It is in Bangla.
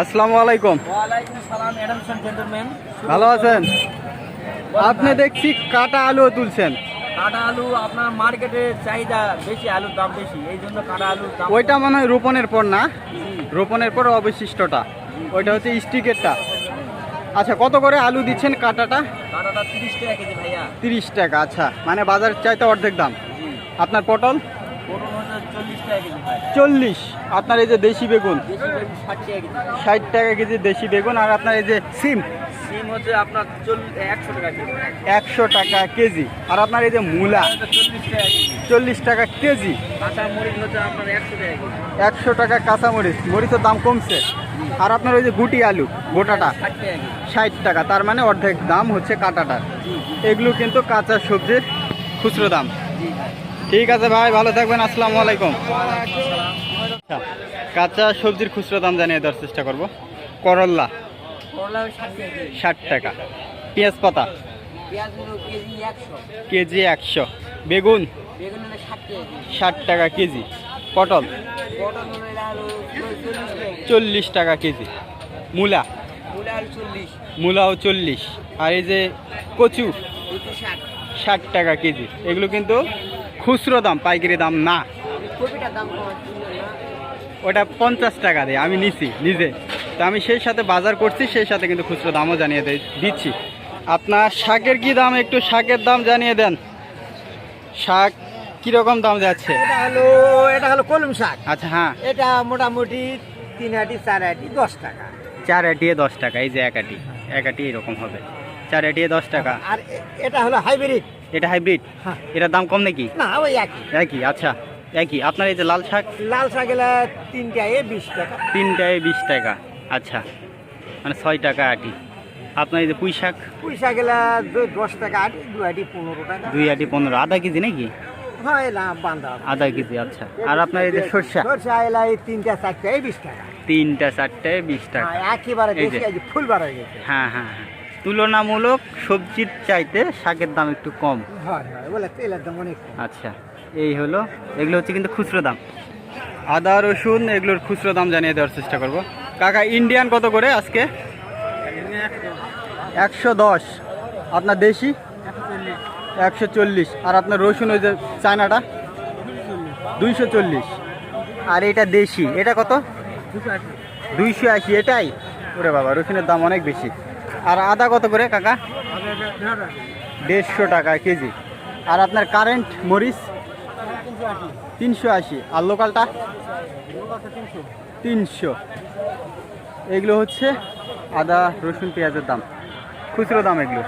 আসসালামু আলাইকুম। ভালো আছেন? আপনি দেখছি কাটা আলু তুলছেন। কাটা আলু আপনার মার্কেটে চাহিদা বেশি আলুর দাম বেশি এই জন্য কাটা দাম ওইটা মনে হয় রোপণের পর না? রোপণের পর অবশিষ্টটা। ওইটা হচ্ছে স্টিকেরটা। আচ্ছা কত করে আলু দিচ্ছেন কাটাটা? কাটাটা তিরিশ টাকা কেজি ভাইয়া। তিরিশ টাকা আচ্ছা। মানে বাজার চাইতে অর্ধেক দাম। আপনার পটল? চল্লিশ আপনার এই যে দেশি বেগুন ষাট টাকা কেজি। দেশি বেগুন আর আপনার এই যে সিম সিম হচ্ছে আপনার একশো টাকা কেজি। আর আপনার এই যে মূলা চল্লিশ টাকা কেজি। একশো টাকা কাঁচামরিচ মরিচের দাম কমছে। আর আপনার ওই যে গুটি আলু গোটাটা ষাট টাকা তার মানে অর্ধেক দাম হচ্ছে কাটাটার। এগুলো কিন্তু কাঁচা সবজির খুচরো দাম। ঠিক আছে ভাই ভালো থাকবেন আসসালামু আলাইকুম। আচ্ছা, কাঁচা সবজির খুচরো দাম জানিয়ে দেওয়ার চেষ্টা করব। করল্লা করলা ষাট টাকা পেঁয়াজ পাতা কেজি একশো। বেগুন ষাট টাকা কেজি। পটল চল্লিশ টাকা কেজি। মূলা মূলাও চল্লিশ। আর এই যে কচু ষাট টাকা কেজি। এগুলো কিন্তু খুচরো দাম পাইকারি দাম না। ওটা পঞ্চাশ টাকা দেয় আমি নিছি নিজে। তো আমি সেই সাথে বাজার করছি সেই সাথে কিন্তু খুচরো দামও জানিয়ে দিচ্ছি। আপনার শাকের কি দাম একটু শাকের দাম জানিয়ে দেন। শাক কীরকম দাম যাচ্ছে? এটা হলো এটা হলো কলম শাক। আচ্ছা হ্যাঁ। এটা মোটামুটি তিন আটি চার আটি দশ টাকা। চার আটিয়ে দশ টাকা এই যে এক আটি। এক আটি এরকম হবে। চার আটিয়ে দশ টাকা। আর এটা হলো হাইব্রিড। এটা হাইব্রিড হ্যাঁ। এটার দাম কম নাকি? না ওই একই। একই আচ্ছা। একই। আপনার এই যে লাল শাক? লাল শাক এলা তিনটায় বিশ টাকা। তিনটায় বিশ টাকা। আচ্ছা। মানে ছয় টাকা আটি। আপনার এই যে পুঁই শাক? পুঁই শাক এলা দশ টাকা আটি দু আটি পনেরো টাকা। দুই আটি পনেরো। আধা কেজি নাকি? হয় আধা কেজি আচ্ছা। আর আপনার এই যে সরষা? সরষা এলা এই তিনটা চারটায় বিশ টাকা। তিনটা চারটায় বিশ টাকা। হ্যাঁ, একেবারে ফুল বার হয়ে গেছে। হ্যাঁ হ্যাঁ হ্যাঁ। তুলনামূলক সবজির চাইতে শাকের দাম একটু কম। আচ্ছা এই হলো। এগুলো হচ্ছে কিন্তু খুচরো দাম। আদা রসুন এগুলোর খুচরো দাম জানিয়ে দেওয়ার চেষ্টা করব। কাকা ইন্ডিয়ান কত করে আজকে? একশো দশ। আপনার দেশি? একশো চল্লিশ। আর আপনার রসুন ওই যে চায়নাটা? দুইশো চল্লিশ। আর এটা দেশি এটা কত? দুইশো আশি এটাই? ওরে বাবা রসুনের দাম অনেক বেশি। আর আদা কত করে, কাকা? দেড়শো টাকা কেজি। আর আপনার কারেন্ট মরিচ? তিনশো আশি। আর লোকালটা তিনশো। এগুলো হচ্ছে আদা, রসুন, পেঁয়াজের দাম। খুচরো দাম এগুলো।